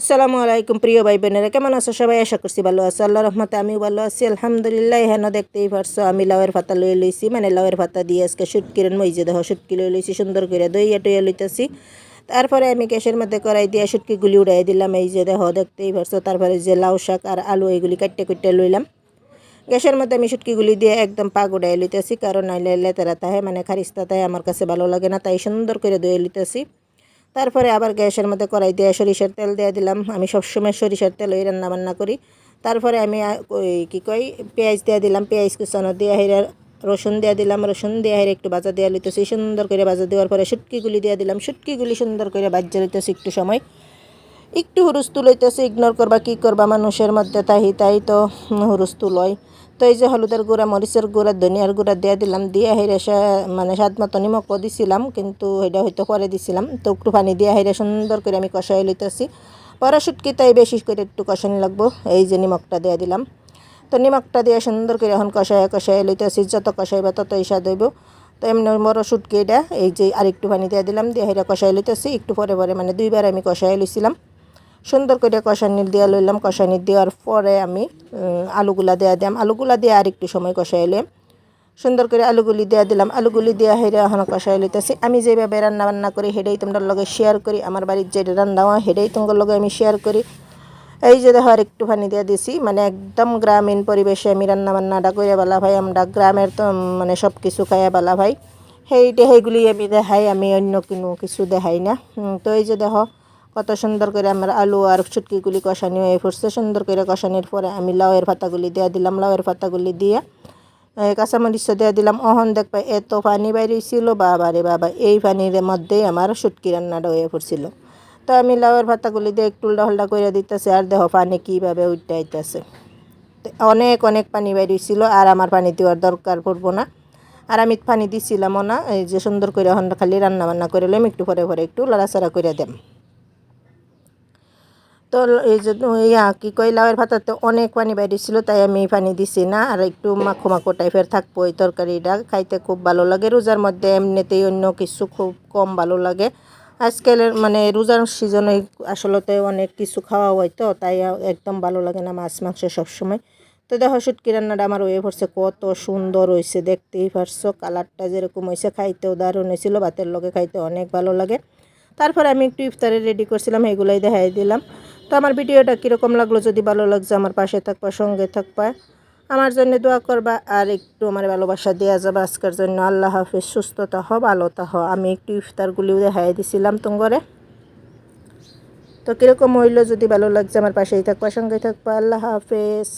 আসসালামু আলাইকুম, প্রিয় ভাই বোনেরা কেমন আছো সবাই? আশা করছি ভালো আছো। আল্লাহ রহমতে আমিও ভালো আছি। আলহামদুলিল্লাহ হেন দেখতেই পারছ, আমি লাউয়ের পাতা লয়ে লইছি। মানে লাউয়ের পাতা দিয়ে আজকে সুটকিরেন মইজে দেখো সুটকি লয়ে লইছি, সুন্দর করে দইয়া টইয়া লইতেছি। তারপরে আমি গ্যাসের মধ্যে কড়াই দিয়ে সুটকিগুলি উড়াই দিলাম। এই যে দেখো, দেখতেই পারছ, তারপরে যে লাউ শাক আর আলু এইগুলি কাটতে কুটতে লইলাম। গ্যাসের মধ্যে আমি সুটকিগুলি দিয়ে একদম পাক উড়াই লইতেছি, কারণ নাইলে লেতেরা তাহে মানে খারিস্তা তাহে আমার কাছে ভালো লাগে না, তাই সুন্দর করে দইয়ে লইতেছি। তারপরে আবার গ্যাসের মধ্যে কড়াই দিয়ে সরিষার তেল দিয়ে দিলাম। আমি সবসময় সরিষার তেল ওই রান্না বান্না করি। তারপরে আমি ওই কী কই পেঁয়াজ দিয়ে দিলাম, পেঁয়াজ কুচানো দিয়ে হেরে রসুন দিয়ে দিলাম, রসুন দিয়ে হেরে একটু ভাজা দিয়ে লইতেছি। সুন্দর করে ভাজা দেওয়ার পরে শুটকিগুলি দিয়ে দিলাম। শুটকিগুলি সুন্দর করে ভাজা লইতেছি একটু সময়। একটু হুরুস্তু লইতেছে ইগনোর করবা, কি করবা মানুষের মধ্যে তাই তাই তো হুরুস্তু লয় তো এই যে হলুদের গুঁড়া, মরিচের গুঁড়া, ধনিয়ার গুঁড়া দিয়ে দিলাম, দিয়ে হেরে মানে স্বাদ মতো নিমকও দিছিলাম, কিন্তু এটা হয়তো পরে দিছিলাম। তো একটু পানি দিয়ে হেরে সুন্দর করে আমি কষাই লইতেছি। পরে তাই বেশি করে একটু কষানি লাগবো, এই যে নিমকটা দিয়ে দিলাম। তো নিমকটা দিয়ে সুন্দর করে এখন কষায় কষায় লইতেছি, যত কষাইবা ততই স্বাদ হইব। তো এমনি বড় শুটকি এটা এই যে আরেকটু পানি দিয়ে দিলাম, দিয়ে হেরা কষাই লইতেছি। একটু পরে পরে মানে দুইবার আমি কষাই লইছিলাম। সুন্দর করে কষানি দিয়ে লইলাম। কষানি দেওয়ার পরে আমি আলুগুলা দেওয়া দিলাম। আলুগুলা দিয়ে আর একটু সময় কষাইলাম সুন্দর করে আলুগুলি দিয়ে দিলাম। আলুগুলি দিয়ে হেরে এখন কষাই লইতেছি। আমি যেভাবে রান্না বান্না করি হেডেই তোমরা লগে শেয়ার করি। আমার বাড়ির যে রান্না হয় হেডেই তোমার লগে আমি শেয়ার করি। এই যে দেখো, আর একটু পানি দিয়ে দিছি। মানে একদম গ্রামীণ পরিবেশে আমি রান্না বান্নাটা করে বালা ভাই, আমরা গ্রামের তো মানে সব কিছু খাইয়া বালা ভাই। সেইটা সেইগুলি আমি দেখাই, আমি অন্য কোনো কিছু দেখাই না। তো এই যে দেখো কত সুন্দর করে আমার আলু আর চুটকিগুলি কষানি হয়ে ফুটছে। সুন্দর করে কষানির পরে আমি লাউয়ের পাতাগুলি দিয়ে দিলাম। লাউয়ের পাতাগুলি দিয়ে কাঁচামরিচ দিয়ে দিলাম। অহন দেখবা এত পানি বাইরেছিল বাবা রে বাবা, এই পানির মধ্যেই আমার শুটকি রান্নাটা হয়ে পড়ছিল তো আমি লাউয়ের পাতাগুলি দিয়ে একটু উল্টা করে দিতেছে। আর দেহ পানি কীভাবে উঠতে অনেক অনেক পানি বাইরেছিল আর আমার পানি দেওয়ার দরকার পড়ব না। আর আমি পানি দিছিলামও না। এই যে সুন্দর করে এখন খালি রান্না বান্না করে লইম, একটু পরে পরে একটু লড়াচাড়া করে দেম। তো এই যে ইয়া কী কই লাউয়ের ভাতাতে অনেক পানি বাইরেছিল তাই আমি পানি দিছি না। আর একটু মাখো মাখো টাইপের থাকব এই তরকারিটা, খাইতে খুব ভালো লাগে। রোজার মধ্যে এমনিতেই অন্য কিছু খুব কম ভালো লাগে। আজকালের মানে রোজার সিজনে আসলতে অনেক কিছু খাওয়া হয় তো, তাই একদম ভালো লাগে না মাছ মাংস সবসময়। তো দেখো শুটকি রান্নাটা আমার ওয়ে পড়ছে, কত সুন্দর হয়েছে দেখতেই পারছ। কালারটা যেরকম হয়েছে খাইতেও দারুণ হয়েছিল ভাতের লগে খাইতে অনেক ভালো লাগে। তারপরে আমি একটু ইফতারে রেডি করছিলাম, এগুলাই দেখাই দিলাম। তো আমার ভিডিওটা কীরকম লাগল যদি ভালো লাগছে, আমার পাশে থাকবা, সঙ্গে থাকবা। আমার জন্য দোয়া করবা আর একটু আমার ভালোবাসা দেওয়া যাবে আজকের জন্য। আল্লাহ হাফিজ, সুস্থতা হ ভালোতা হ আমি একটু ইফতারগুলিও দেখাই দিছিলাম তোমরে তো কীরকম হইল যদি ভালো লাগছে, আমার পাশেই থাকবা, সঙ্গে থাকবা। আল্লাহ হাফেজ।